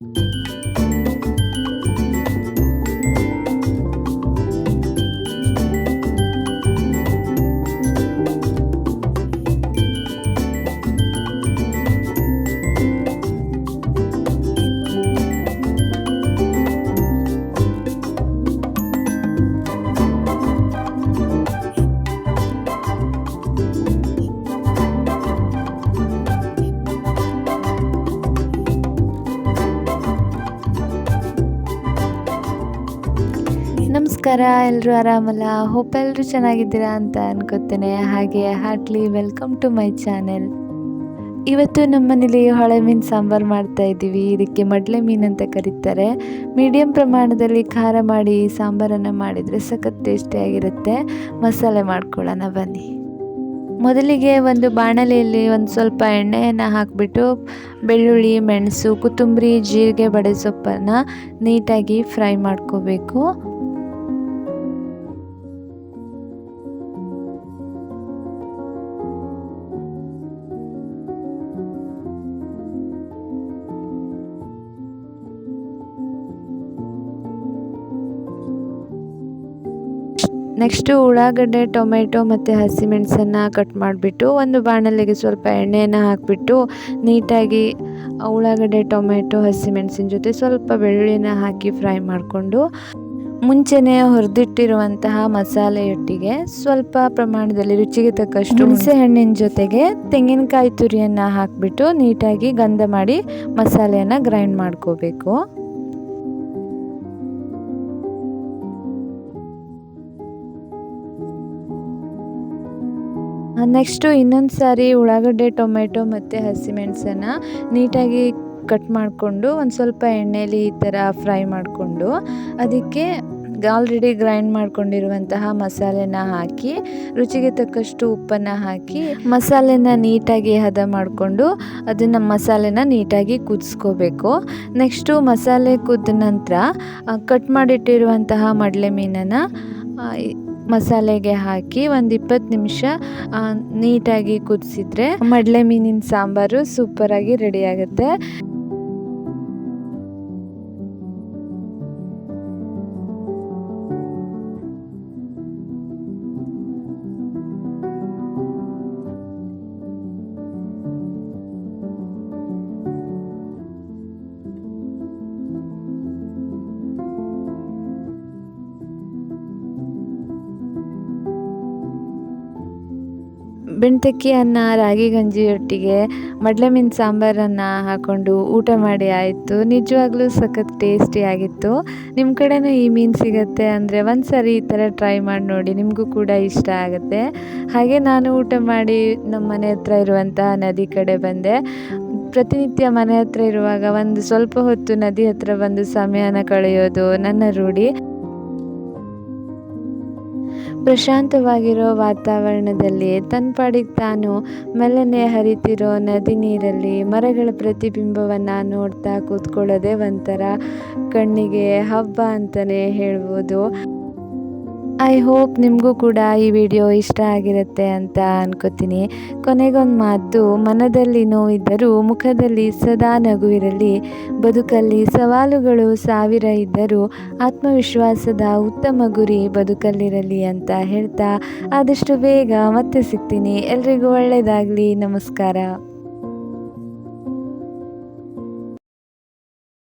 Música ನಮಸ್ಕಾರ ಎಲ್ಲರೂ ಆರಾಮಲ್ಲ? ಹೋಪ್ ಎಲ್ಲರೂ ಚೆನ್ನಾಗಿದ್ದೀರಾ ಅಂತ ಅನ್ಕೋತೇನೆ. ಹಾಗೆ heartly welcome to my channel ಇವತ್ತು ನಮ್ಮ ಮನೇಲಿ ಹೊಳೆ ಮೀನು ಸಾಂಬಾರು ಮಾಡ್ತಾ ಇದ್ದೀವಿ. ಇದಕ್ಕೆ ಮಡ್ಲೆ ಮೀನು ಅಂತ ಕರೀತಾರೆ. ಮೀಡಿಯಂ ಪ್ರಮಾಣದಲ್ಲಿ ಖಾರ ಮಾಡಿ ಸಾಂಬಾರನ್ನು ಮಾಡಿದರೆ ಸಖತ್ ಟೇಸ್ಟಿಯಾಗಿರುತ್ತೆ ಮಸಾಲೆ ಮಾಡ್ಕೊಳ್ಳೋಣ, ಬನ್ನಿ. ಮೊದಲಿಗೆ ಒಂದು ಬಾಣಲೆಯಲ್ಲಿ ಒಂದು ಸ್ವಲ್ಪ ಎಣ್ಣೆಯನ್ನು ಹಾಕಿಬಿಟ್ಟು ಬೆಳ್ಳುಳ್ಳಿ, ಮೆಣಸು, ಕೊತ್ತಂಬರಿ, ಜೀರಿಗೆ ಬಡೆ ಸೊಪ್ಪನ್ನು ನೀಟಾಗಿ ಫ್ರೈ ಮಾಡ್ಕೋಬೇಕು. ನೆಕ್ಸ್ಟು ಉಳ್ಳಾಗಡ್ಡೆ, ಟೊಮೆಟೊ ಮತ್ತು ಹಸಿಮೆಣಸನ್ನು ಕಟ್ ಮಾಡಿಬಿಟ್ಟು ಒಂದು ಬಾಣಲೆಗೆ ಸ್ವಲ್ಪ ಎಣ್ಣೆಯನ್ನು ಹಾಕಿಬಿಟ್ಟು ನೀಟಾಗಿ ಉಳ್ಳಾಗಡ್ಡೆ, ಟೊಮೆಟೊ, ಹಸಿಮೆಣಸಿನ ಜೊತೆ ಸ್ವಲ್ಪ ಬೆಳ್ಳುಳ್ಳಿನ ಹಾಕಿ ಫ್ರೈ ಮಾಡಿಕೊಂಡು ಮುಂಚೆನೇ ಹುರಿದಿಟ್ಟಿರುವಂತಹ ಮಸಾಲೆಯೊಟ್ಟಿಗೆ ಸ್ವಲ್ಪ ಪ್ರಮಾಣದಲ್ಲಿ ರುಚಿಗೆ ತಕ್ಕಷ್ಟು ಹುಣಸೆ ಹಣ್ಣಿನ ಜೊತೆಗೆ ತೆಂಗಿನಕಾಯಿ ತುರಿಯನ್ನು ಹಾಕಿಬಿಟ್ಟು ನೀಟಾಗಿ ಗಂಧ ಮಾಡಿ ಮಸಾಲೆಯನ್ನು ಗ್ರೈಂಡ್ ಮಾಡ್ಕೋಬೇಕು. ನೆಕ್ಸ್ಟು ಇನ್ನೊಂದು ಸಾರಿ ಉಳ್ಳಾಗಡ್ಡೆ ಟೊಮೆಟೊ ಮತ್ತು ಹಸಿಮೆಣಸನ್ನು ನೀಟಾಗಿ ಕಟ್ ಮಾಡಿಕೊಂಡು ಒಂದು ಸ್ವಲ್ಪ ಎಣ್ಣೆಯಲ್ಲಿ ಈ ಥರ ಫ್ರೈ ಮಾಡಿಕೊಂಡು ಅದಕ್ಕೆ ಆಲ್ರೆಡಿ ಗ್ರೈಂಡ್ ಮಾಡ್ಕೊಂಡಿರುವಂತಹ ಮಸಾಲೆನ ಹಾಕಿ, ರುಚಿಗೆ ತಕ್ಕಷ್ಟು ಉಪ್ಪನ್ನು ಹಾಕಿ, ಮಸಾಲೆನ ನೀಟಾಗಿ ಹದ ಮಾಡಿಕೊಂಡು ಅದನ್ನು ಮಸಾಲೆನ ನೀಟಾಗಿ ಕುದಿಸ್ಕೋಬೇಕು. ನೆಕ್ಸ್ಟು ಮಸಾಲೆ ಕುದ್ದ ನಂತರ ಕಟ್ ಮಾಡಿಟ್ಟಿರುವಂತಹ ಮಡಲೆ ಮೀನನ್ನು ಮಸಾಲೆಗೆ ಹಾಕಿ ಒಂದು ಇಪ್ಪತ್ತು ನಿಮಿಷ ನೀಟಾಗಿ ಕುದಿಸಿದ್ರೆ ಮಡಲೆ ಮೀನಿನ ಸಾಂಬಾರು ಸೂಪರಾಗಿ ರೆಡಿ ಬೆಣ್ತಕ್ಕಿ ಅನ್ನ ರಾಗಿ ಗಂಜಿಯೊಟ್ಟಿಗೆ, ಮಡ್ಲೆ ಮೀನು ಸಾಂಬಾರನ್ನು ಹಾಕ್ಕೊಂಡು ಊಟ ಮಾಡಿ ಆಯಿತು. ನಿಜವಾಗ್ಲೂ ಸಖತ್ ಟೇಸ್ಟಿಯಾಗಿತ್ತು ನಿಮ್ಮ ಕಡೆನೂ ಈ ಮೀನು ಸಿಗುತ್ತೆ ಅಂದರೆ ಒಂದು ಸಾರಿ ಈ ಥರ ಟ್ರೈ ಮಾಡಿ ನೋಡಿ, ನಿಮಗೂ ಕೂಡ ಇಷ್ಟ ಆಗುತ್ತೆ. ಹಾಗೆ ನಾನು ಊಟ ಮಾಡಿ ನಮ್ಮ ಮನೆ ಹತ್ರ ಇರುವಂತಹ ನದಿ ಕಡೆ ಬಂದೆ. ಪ್ರತಿನಿತ್ಯ ಮನೆ ಹತ್ರ ಇರುವಾಗ ಒಂದು ಸ್ವಲ್ಪ ಹೊತ್ತು ನದಿ ಹತ್ರ ಬಂದು ಸಮಯನ ಕಳೆಯೋದು ನನ್ನ ರೂಢಿ. ಪ್ರಶಾಂತವಾಗಿರೋ ವಾತಾವರಣದಲ್ಲಿ ತನ್ನ ತಾನು ಮೆಲ್ಲನೆ ಹರಿತಿರೋ ನದಿ ನೀರಲ್ಲಿ ಮರಗಳ ಪ್ರತಿಬಿಂಬವನ್ನು ನೋಡ್ತಾ ಕೂತ್ಕೊಳ್ಳೋದೇ ಒಂಥರ ಕಣ್ಣಿಗೆ ಹಬ್ಬ ಅಂತಲೇ ಹೇಳ್ಬೋದು. ಐ ಹೋಪ್ ನಿಮಗೂ ಕೂಡ ಈ ವಿಡಿಯೋ ಇಷ್ಟ ಆಗಿರುತ್ತೆ ಅಂತ ಅನ್ಕೋತೀನಿ. ಕೊನೆಗೊಂದು ಮಾತು, ಮನದಲ್ಲಿ ನೋವಿದ್ದರೂ ಮುಖದಲ್ಲಿ ಸದಾ ನಗುವಿರಲಿ. ಬದುಕಲ್ಲಿ ಸವಾಲುಗಳು ಸಾವಿರ ಇದ್ದರೂ ಆತ್ಮವಿಶ್ವಾಸದ ಉತ್ತಮ ಗುರಿ ಬದುಕಲ್ಲಿರಲಿ ಅಂತ ಹೇಳ್ತಾ ಆದಷ್ಟು ಬೇಗ ಮತ್ತೆ ಸಿಗ್ತೀನಿ. ಎಲ್ರಿಗೂ ಒಳ್ಳೆಯದಾಗಲಿ. ನಮಸ್ಕಾರ.